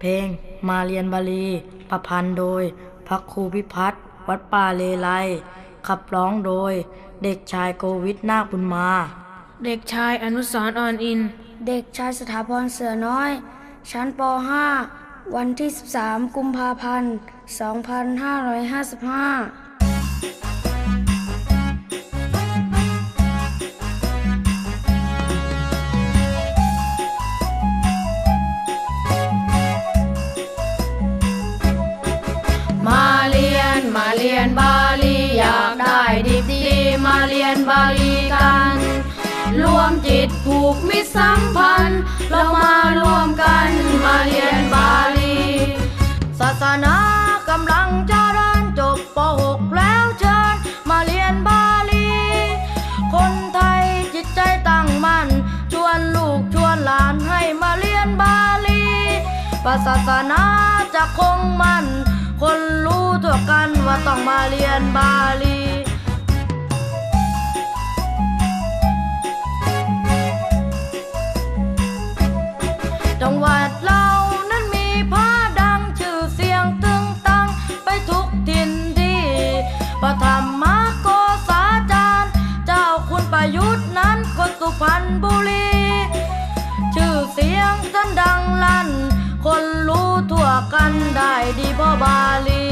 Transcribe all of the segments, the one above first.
เพลงมาเรียนบาลี ประพันธ์โดยพระครูพิพัฒน์วัดป่าเลไลขับร้องโดย เด็กชายโกวิทนาคบุญมา เด็กชายอนุสรณ์อ่อนอิน เด็กชายสถาพรเสือน้อย ชั้นป .5 วันที่ 13 กุมภาพันธ์ 2555 มาเรียนบาลีอยากได้ดีดีๆมาเรียนบาลีกัน รวมจิตผูกมิตรสัมพันธ์ เรามารวมกันมาเรียนบาลี ศาสนากำลังเจริญจบป .6 แล้วเชิญมาเรียนบาลี คนไทยจิตใจตั้งมั่น ชวนลูกชวนหลานให้มาเรียนบาลีศาสนาจะคงมั่นคน กันว่าต้องมาเรียนบาลีจังหวัดเรานั้นมีพระดังชื่อเสียงตึงตังไปทุกทินที่พระธรรมโกษาจารย์ เจ้าคุณประยุทธ์นั้นคนสุพรรณบุรี ชื่อเสียงท่านดังลั่น คนรู้ทั่วกันได้ดีเพราะบาลี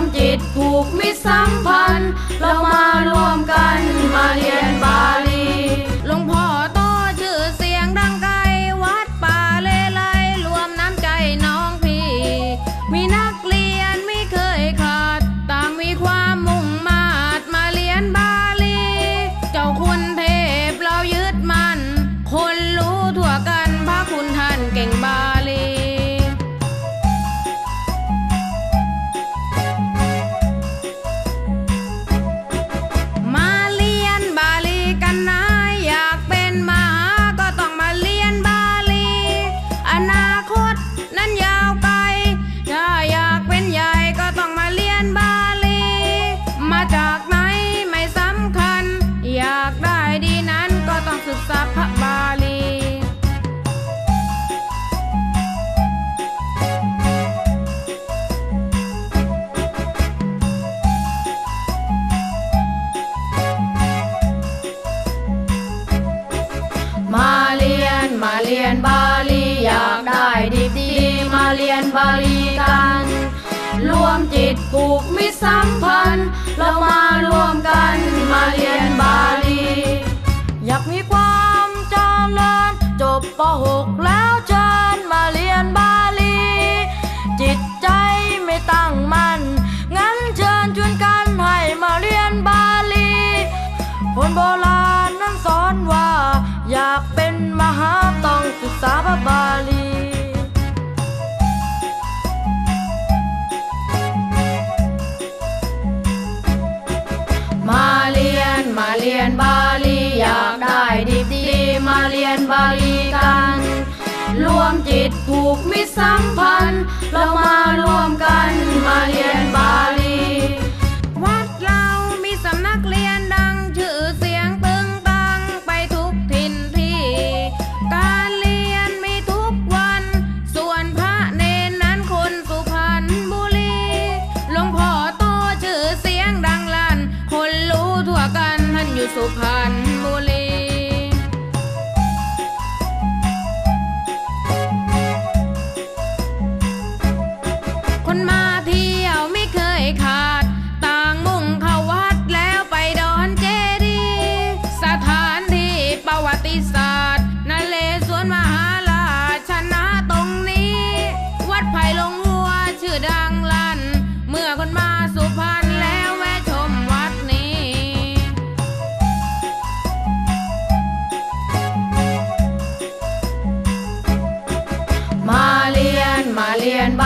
มจิตผูกมิตรสัมพันธ์ เรามารวมกันมาเรียนบาลีหล วมจิตผูกมิสัมพันธ์ เรามารวมกันมาเรียนบาลี อยากมีความเจริญจบป .6 แล้วเชิญมาเรียนบาลี จิตใจไม่ตั้งมั่นงั้นเชิญชวนกันให้มาเรียนบาลีคนโบราณนั้นสอนว่า อยากเป็นมหา ผูกมิตรสัมพันธ์ เรามารวมกันมาเรียนบาล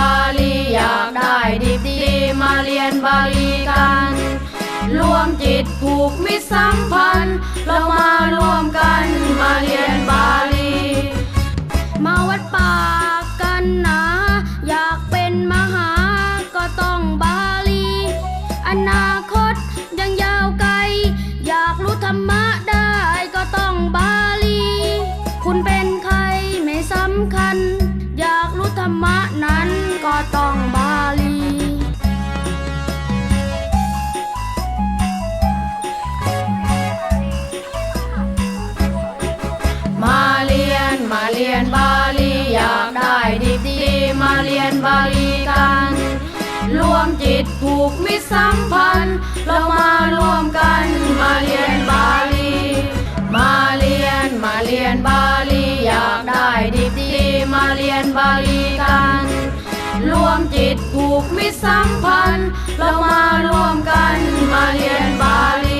าลีอยากได้ดีดีๆมาเรียนบาลีกันรวมจิตผูกมิตรสัมพันธ์ เรามารวมกันมาเรียนบาลี รวมจิตผูกมิตรสัมพันธ์ เรามารวมกันมาเรียนบาลี มาเรียนมาเรียนบาลีอยากได้ดีดีๆมาเรียนบาลีกัน รวมจิตผูกมิตรสัมพันธ์ เรามารวมกันมาเรียนบาลี